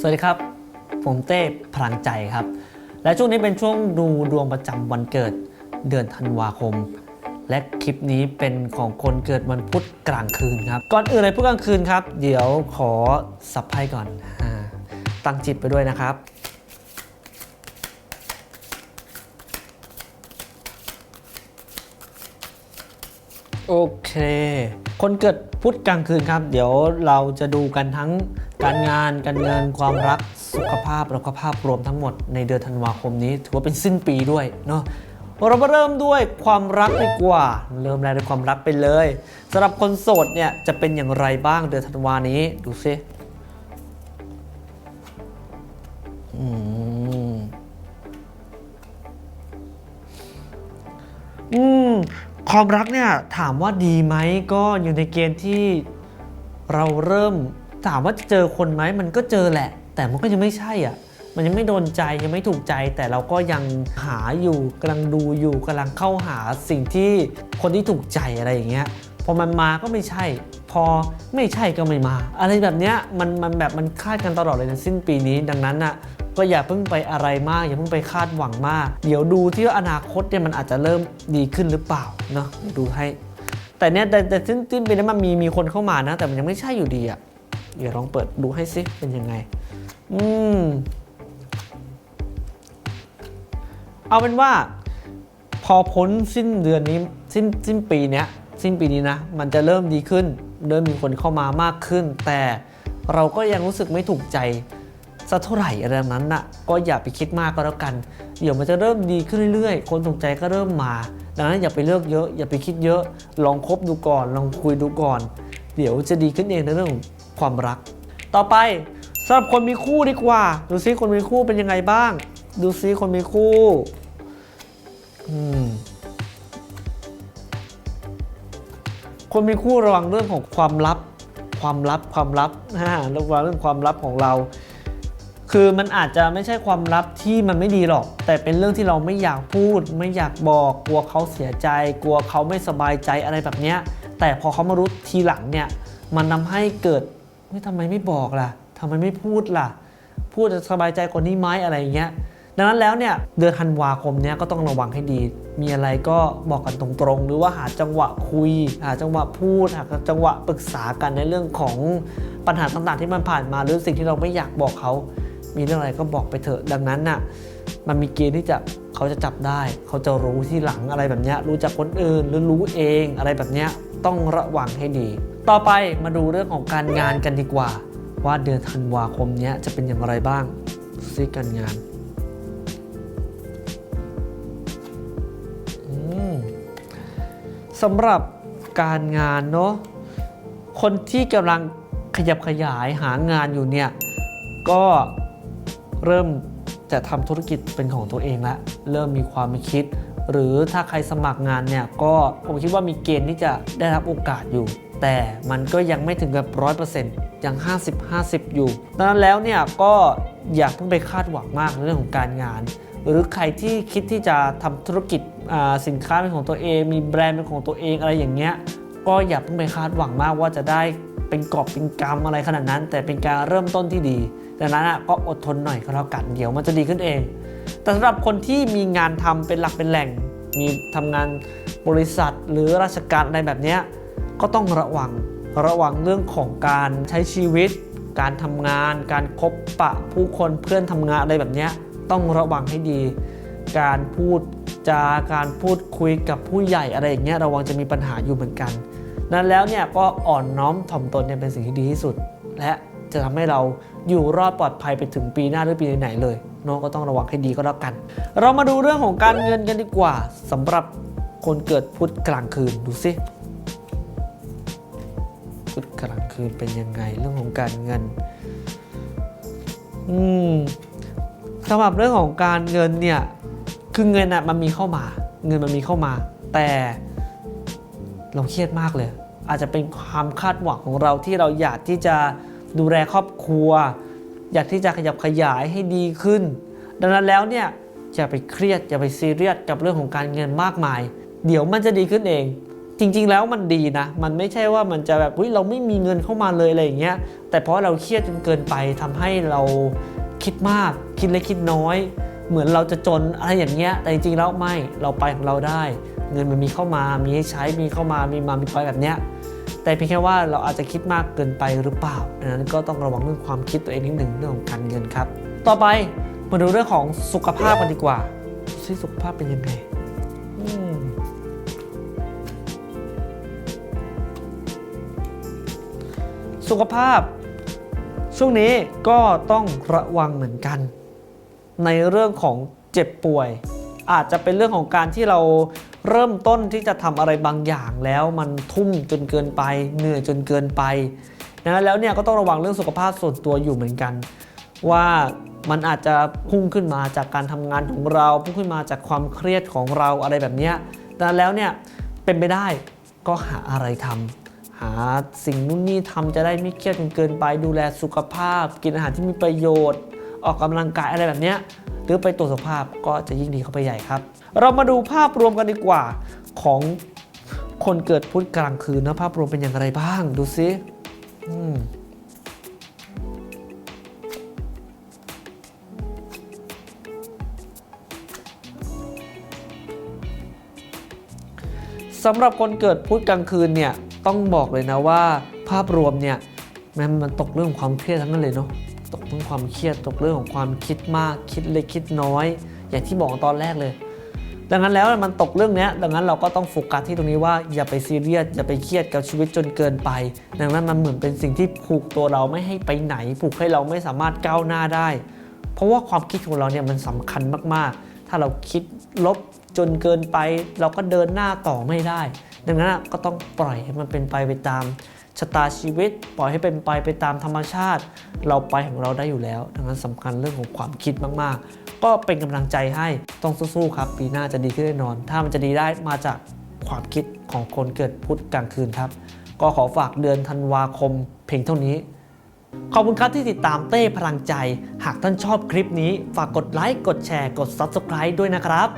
สวัสดีครับ ผมเต้พลังใจครับ และช่วงนี้เป็นช่วงดูดวงประจำวันเกิดเดือนธันวาคม และคลิปนี้เป็นของคนเกิดวันพุธกลางคืนครับ ก่อนอื่นเลยพุธกลางคืนครับ เดี๋ยวขอสับไพ่ก่อนอตั้งจิตไปด้วยนะครับโอเค คนเกิดพุธกลางคืนครับ เดี๋ยวเราจะดูกันทั้งการงาน การเงิน ความรัก สุขภาพแล้วก็ภาพรวมทั้งหมดในเดือนธันวาคมนี้ ถือว่าเป็นสิ้นปีด้วยเนาะเรามาเริ่มด้วยความรักดีกว่า เริ่มแรกด้วยความรักไปเลยสำหรับคนโสดเนี่ยจะเป็นอย่างไรบ้างเดือนธันวานี้ดูซิอืมอืม ความรักเนี่ยถามว่าดีไหมก็อยู่ในเกณฑ์ที่เราเริ่มถามว่าจะเจอคนไหมมันก็เจอแหละ แต่มันก็ยังไม่ใช่อะมันยังไม่โดนใจยังไม่ถูกใจ แต่เราก็ยังหาอยู่กำลังดูอยู่กำลังเข้าหาสิ่งที่คนที่ถูกใจอะไรอย่างเงี้ยพอมันมาก็ไม่ใช่ พอไม่ใช่ก็ไม่มา อะไรแบบเนี้ยมันมันแบบมันคาดกันตลอดเลยในสิ้นปีนี้ ดังนั้นอะ ก็อย่าเพิ่งไปอะไรมาก อย่าเพิ่งไปคาดหวังมาก เดี๋ยวดูที่ว่าอนาคตเนี่ยมันอาจจะเริ่มดีขึ้นหรือเปล่าเนาะดูให้ แต่เนี่ยแต่แต่สิ้นสิ้นปีนี้มันมีมีคนเข้ามานะ แต่มันยังไม่ใช่อยู่ดีอะ่ะเดี๋ยวลองเปิดดูให้ซิเป็นยังไง อืมเอาเป็นว่า พอพ้นสิ้นเดือนนี้สิ้นสิ้นปีเนี้ยสิ้นปีนี้นะ มันจะเริ่มดีขึ้น เริ่มมีคนเข้ามามากขึ้น แต่เราก็ยังรู้สึกไม่ถูกใจ สักเท่าไหร่อะไรแบบนั้นน่ะก็อย่าไปคิดมากก็แล้วกัน เดี๋ยวมันจะเริ่มดีขึ้นเรื่อยๆ คนถูกใจก็เริ่มมาดังนั้นอย่าไปเลือกเยอะ อย่าไปคิดเยอะ ลองคบดูก่อน ลองคุยดูก่อน เดี๋ยวจะดีขึ้นเองในเรื่องความรัก ต่อไปสำหรับคนมีคู่ดีกว่า ดูซิคนมีคู่เป็นยังไงบ้าง ดูซิคนมีคู่อืมคนมีคู่ระวังเรื่องของความลับ ความลับความลับนะระวังเรื่องความลับของเรา คือมันอาจจะไม่ใช่ความลับที่มันไม่ดีหรอก แต่เป็นเรื่องที่เราไม่อยากพูด ไม่อยากบอกกลัวเขาเสียใจ กลัวเขาไม่สบายใจอะไรแบบเนี้ยแต่พอเขามารู้ทีหลังเนี่ยมันทำให้เกิดเฮ้ยทำไมไม่บอกล่ะทำไมไม่พูดล่ะ พูดจะสบายใจกว่านี้ไหมอะไรอย่างเงี้ยดังนั้นแล้วเนี่ยเดือนธันวาคมเนี้ยก็ต้องระวังให้ดี มีอะไรก็บอกกันตรงๆ หรือว่าหาจังหวะคุย หาจังหวะพูดหาจังหวะปรึกษากันในเรื่องของปัญหาต่างๆ ที่มันผ่านมาหรือสิ่งที่เราไม่อยากบอกเขา มีเรื่องอะไรก็บอกไปเถอะดังนั้นน่ะมันมีเกณฑ์ที่จะเขาจะจับได้ เขาจะรู้ที่หลังอะไรแบบนี้รู้จากคนอื่นหรือรู้เองอะไรแบบนี้ต้องระวังให้ดี ต่อไปมาดูเรื่องของการงานกันดีกว่า ว่าเดือนธันวาคมนี้จะเป็นอย่างไรบ้างซิการงานสำหรับการงานเนาะคนที่กำลังขยับขยายหางานอยู่เนี่ยก็ เริ่มจะทำธุรกิจเป็นของตัวเองแล้วเริ่มมีความคิด หรือถ้าใครสมัครงานเนี่ยก็ผมคิดว่ามีเกณฑ์ที่จะได้รับโอกาสอยู่ แต่มันก็ยังไม่ถึงกับร้อยเปอร์เซ็นต์ยัง 50-50 อยู่ดังนั้นแล้วเนี่ยก็อย่าเพิ่งไปคาดหวังมากในเรื่องของการงาน หรือใครที่คิดที่จะทำธุรกิจสินค้าเป็นของตัวเอง มีแบรนด์เป็นของตัวเองอะไรอย่างเงี้ยก็อย่าเพิ่งไปคาดหวังมากว่าจะได้ เป็นกอบเป็นกำอะไรขนาดนั้น แต่เป็นการเริ่มต้นที่ดีดังนั้นอะก็อดทนหน่อยก็แล้วกันเดี๋ยวมันจะดีขึ้นเอง แต่สำหรับคนที่มีงานทำเป็นหลักเป็นแหล่ง มีทำงานบริษัทหรือราชการอะไรแบบนี้ก็ต้องระวังระวังเรื่องของการใช้ชีวิต การทำงาน การคบปะผู้คนเพื่อนทำงานอะไรแบบนี้ต้องระวังให้ดี การพูดจาการพูดคุยกับผู้ใหญ่อะไรอย่างเงี้ยระวังจะมีปัญหาอยู่เหมือนกัน นั้นแล้วเนี่ยก็อ่อนน้อมถ่อมตนเนี่ยเป็นสิ่งที่ดีที่สุด และจะทำให้เราอยู่รอดปลอดภัยไปถึงปีหน้าหรือปีไหนๆเลยเนาะก็ต้องระวังให้ดีก็แล้วกัน เรามาดูเรื่องของการเงินกันดีกว่าสำหรับคนเกิดพุธกลางคืนดูสิพุธกลางคืนเป็นยังไงเรื่องของการเงินอืมสำหรับเรื่องของการเงินเนี่ยคือเงินอะมันมีเข้ามา เงินมันมีเข้ามา แต่เราเครียดมากเลย อาจจะเป็นความคาดหวังของเราที่เราอยากที่จะดูแลครอบครัว อยากที่จะขยับขยายให้ดีขึ้น ดังนั้นแล้วเนี่ยอย่าไปเครียดอย่าไปซีเรียสกับเรื่องของการเงินมากมาย เดี๋ยวมันจะดีขึ้นเองจจริง ๆ แล้วมันดีนะ มันไม่ใช่ว่ามันจะแบบอุ้ยเราไม่มีเงินเข้ามาเลยอะไรอย่างเงี้ยแต่เพราะเราเครียดจนเกินไปทำให้เราคิดมากคิดเล็กคิดน้อย เหมือนเราจะจนอะไรอย่างเงี้ยแต่จริงๆแล้วไม่เราไปของเราได้ เงินมันมีเข้ามามีให้ใช้มีเข้ามามีมามีไปแบบเนี้ยแต่เพียงแค่ว่าเราอาจจะคิดมากเกินไปหรือเปล่าดังนั้นก็ต้องระวังเรื่องความคิดตัวเองนิดหนึ่งเรื่องของการเงินครับ ต่อไปมาดูเรื่องของสุขภาพกันดีกว่าซิสุขภาพเป็นยังไงสุขภาพ ช่วงนี้ก็ต้องระวังเหมือนกัน ในเรื่องของเจ็บป่วย อาจจะเป็นเรื่องของการที่เรา เริ่มต้นที่จะทำอะไรบางอย่างแล้วมันทุ่มจนเกินไป เหนื่อยจนเกินไปนะแล้วเนี่ยก็ต้องระวังเรื่องสุขภาพส่วนตัวอยู่เหมือนกัน ว่ามันอาจจะพุ่งขึ้นมาจากการทำงานของเราพุ่งขึ้นมาจากความเครียดของเราอะไรแบบนี้ยดังนั้นแล้วเนี่ยเป็นไปได้ก็หาอะไรทำหาสิ่งนู่นนี่ทำจะได้ไม่เครียดจนเกินไป ดูแลสุขภาพ กินอาหารที่มีประโยชน์ ออกกำลังกายอะไรแบบนี้หรือไปตรวจสุขภาพก็จะยิ่งดีเข้าไปใหญ่ครับ เรามาดูภาพรวมกันดีกว่าของคนเกิดพุธกลางคืนนะภาพรวมเป็นอย่างไรบ้าง ดูซิสำหรับคนเกิดพุธกลางคืนเนี่ยต้องบอกเลยนะว่า ภาพรวมเนี่ยมันมันตกเรื่องความเครียดทั้งนั้นเลยเนาะ เรื่องความเครียดตกเรื่องของความคิดมากคิดเล็กคิดน้อย อย่างที่บอกตอนแรกเลย ดังนั้นแล้วมันตกเรื่องนี้ดังนั้นเราก็ต้องโฟกัสที่ตรงนี้ว่าอย่าไปซีเรียสอย่าไปเครียดกับชีวิตจนเกินไป ดังนั้นมันเหมือนเป็นสิ่งที่ผูกตัวเราไม่ให้ไปไหน ผูกให้เราไม่สามารถก้าวหน้าได้ เพราะว่าความคิดของเราเนี่ยมันสำคัญมากๆ ถ้าเราคิดลบจนเกินไป เราก็เดินหน้าต่อไม่ได้ ดังนั้นก็ต้องปล่อยให้มันเป็นไปไปตาม ชะตาชีวิต ปล่อยให้เป็นไปไปตามธรรมชาติ เราไปของเราได้อยู่แล้ว ดังนั้นสำคัญเรื่องของความคิดมาก ๆ ก็เป็นกำลังใจให้ต้องสู้ๆครับ ปีหน้าจะดีขึ้นแน่นอน ถ้ามันจะดีได้มาจากความคิดของคนเกิดพุธกลางคืนครับ ก็ขอฝากเดือนธันวาคมเพียงเท่านี้ขอบคุณครับที่ติดตามเต้พลังใจ หากท่านชอบคลิปนี้ ฝากกดไลค์ กดแชร์ กด Subscribe ด้วยนะครับ